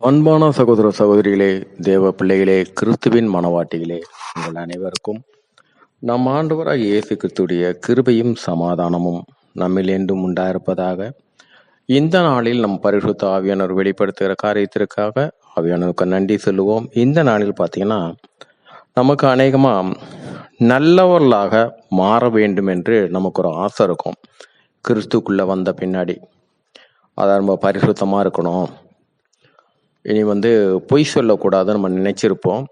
அன்பான சகோதர சகோதரிகளே தேவ பிள்ளைகளே கிறிஸ்துவின் மனவாட்டிகளே உங்கள் அனைவருக்கும் நம் ஆண்டவராக இயேசு கிறிஸ்துடைய கிருபையும் சமாதானமும் நம்மில் என்றும் உண்டாயிருப்பதாக இந்த நாளில் நம் பரிசுத்த ஆவியானவர் வெளிப்படுத்துகிற காரியத்திற்காக ஆவியானவருக்கு நன்றி சொல்லுவோம். இந்த நாளில் பார்த்தீங்கன்னா நமக்கு அநேகமாக நல்லவர்களாக மாற வேண்டும் என்று நமக்கு ஒரு ஆசை இருக்கும். கிறிஸ்துக்குள்ளே வந்த பின்னாடி. அதை நம்ம பரிசுத்தமாக இருக்கணும். இனி வந்து பொய் சொல்லக்கூடாதுன்னு நம்ம நினைச்சிருப்போம்.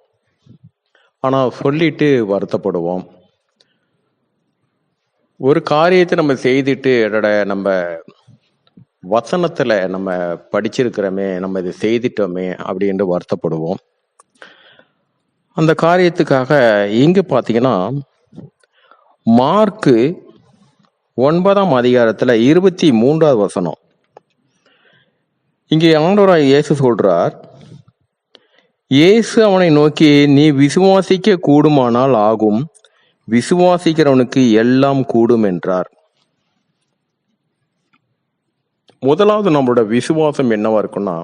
ஆனால் சொல்லிட்டு வருத்தப்படுவோம். ஒரு காரியத்தை நம்ம செய்துட்டு அடட நம்ம வசனத்தில் நம்ம படிச்சிருக்கிறோமே நம்ம இதை செய்துட்டோமே அப்படின்ட்டு வருத்தப்படுவோம். அந்த காரியத்துக்காக இங்க பார்த்தீங்கன்னா மார்க்கு ஒன்பதாம் அதிகாரத்தில் இருபத்தி மூன்றாவது வசனம். இங்கே ஆண்டவராய் இயேசு சொல்றார் இயேசு அவனை நோக்கி நீ விசுவாசிக்க கூடுமானால் ஆகும் விசுவாசிக்கிறவனுக்கு எல்லாம் கூடும் என்றார். முதலாவது நம்மளோட விசுவாசம் என்னவா இருக்குன்னா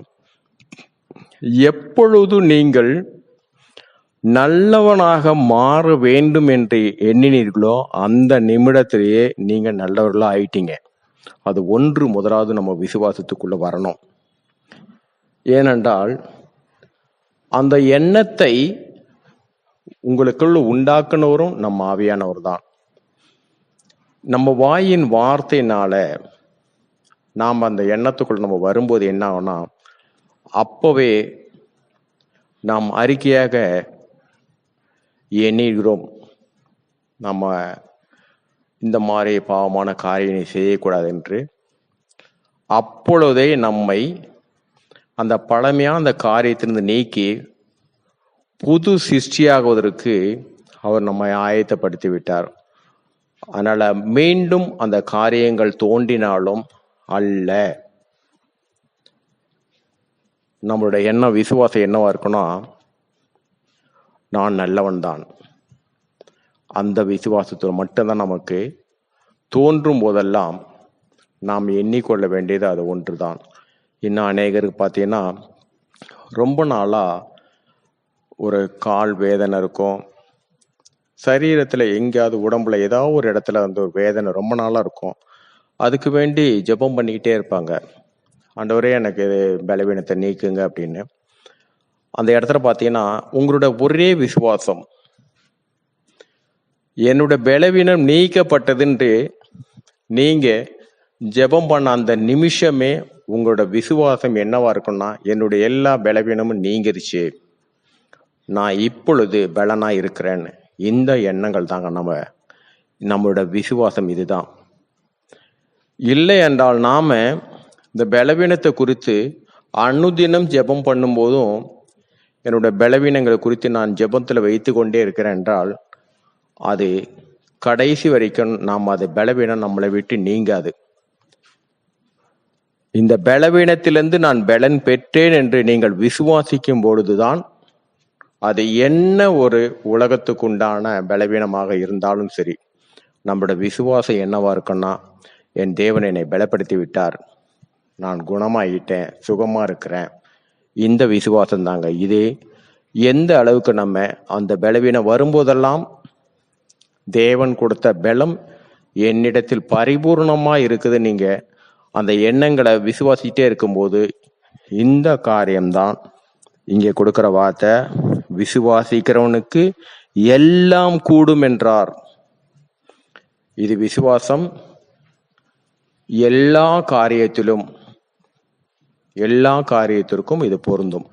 எப்பொழுது நீங்கள் நல்லவனாக மாற வேண்டும் என்று எண்ணினீர்களோ அந்த நிமிடத்திலேயே நீங்கள் நல்லவர்களாக ஆயிட்டீங்க. அது ஒன்று முதலாவது நம்ம விசுவாசத்துக்குள்ள வரணும். ஏனென்றால் அந்த எண்ணத்தை உங்களுக்குள்ள உண்டாக்குனவரும் நம்ம ஆவியானவர் தான் நம்ம வாயின் வார்த்தையினால நாம் அந்த எண்ணத்துக்குள்ள நம்ம வரும்போது என்ன ஆகும்னா அப்பவே நாம் அறிக்கையாக எண்ணுகிறோம். நம்ம இந்த மாதிரி பாவமான காரியங்களை செய்யக்கூடாது என்று. அப்பொழுதே நம்மை அந்த பழமையான அந்த காரியத்திலிருந்து நீக்கி புது சிருஷ்டியாகுவதற்கு அவர் நம்மை ஆயத்தப்படுத்தி விட்டார் அதனால் மீண்டும் அந்த காரியங்கள் தோன்றினாலும் அல்ல. நம்மளுடைய எண்ணம் விசுவாசம் என்னவா இருக்குன்னா நான் நல்லவன் தான் அந்த விசுவாசத்தில் மட்டும்தான் நமக்கு தோன்றும் போதெல்லாம் நாம் எண்ணிக்கொள்ள வேண்டியது அது ஒன்று தான் இன்னும் அநேகருக்கு பார்த்தீங்கன்னா ரொம்ப நாளாக ஒரு கால் வேதனை இருக்கும். சரீரத்தில் எங்கேயாவது உடம்புல ஏதாவது ஒரு இடத்துல வந்து ஒரு வேதனை ரொம்ப நாளாக இருக்கும். அதுக்கு வேண்டி ஜெபம் பண்ணிக்கிட்டே இருப்பாங்க. ஆண்டவரே எனக்கு இது பலவீனத்தை நீக்குங்க அப்படின்னு. அந்த இடத்துல பார்த்தீங்கன்னா உங்களோட ஒரே விசுவாசம். என்னோட பலவீனம் நீக்கப்பட்டதுன்ட்டு நீங்கள் ஜெபம் பண்ண அந்த நிமிஷமே உங்களோட விசுவாசம் என்னவா இருக்கும்னா என்னுடைய எல்லா பலவீனமும் நீங்கிருச்சு. நான் இப்பொழுது பலனாக இருக்கிறேன்னு. இந்த எண்ணங்கள் தாங்க நம்ம நம்மளோட விசுவாசம் இதுதான். இல்லை என்றால் நாம் இந்த பலவீனத்தை குறித்து அனுதினம் ஜெபம் பண்ணும்போதும் என்னோட பலவீனங்களை குறித்து நான் ஜெபத்தில் வைத்து கொண்டே இருக்கிறேன் என்றால் அது கடைசி வரைக்கும் நாம் அது பலவீனம் நம்மளை விட்டு நீங்காது. இந்த பலவீனத்திலிருந்து நான் பலன் பெற்றேன் என்று நீங்கள் விசுவாசிக்கும் பொழுதுதான் அது என்ன ஒரு உலகத்துக்குண்டான பலவீனமாக இருந்தாலும் சரி நம்மளோட விசுவாசம் என்னவா இருக்குன்னா என் தேவன் என்னை பலப்படுத்தி விட்டார் நான் குணமாயிட்டேன் சுகமாக இருக்கிறேன். இந்த விசுவாசம் தாங்க. இதே எந்த அளவுக்கு நம்ம அந்த பலவீனம் வரும்போதெல்லாம் தேவன் கொடுத்த பலம் என்னிடத்தில் பரிபூர்ணமாக இருக்குது நீங்கள் அந்த எண்ணங்களை விசுவாசிட்டே இருக்கும்போது இந்த காரியம்தான் இங்கே கொடுக்குற வார்த்தை. விசுவாசிக்கிறவனுக்கு எல்லாம் கூடும் என்றார். இது விசுவாசம். எல்லா காரியத்திலும் எல்லா காரியத்திற்கும் இது பொருந்தும்.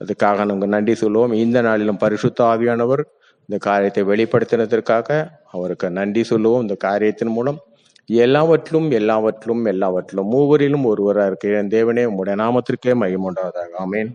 அதுக்காக நாங்கள் நன்றி சொல்லுவோம். இந்த நாளிலும் பரிசுத்த ஆவியானவர் இந்த காரியத்தை வெளிப்படுத்தினதற்காக அவருக்கு நன்றி சொல்லுவோம். இந்த காரியத்தின் மூலம் எல்லாவற்றிலும் எல்லாவற்றிலும் எல்லாவற்றிலும் மூவரிலும் ஒருவராக இருக்கிற தேவனே உம்முடைய நாமத்திற்கே மையம் உண்டாவதாக. ஆமேன்.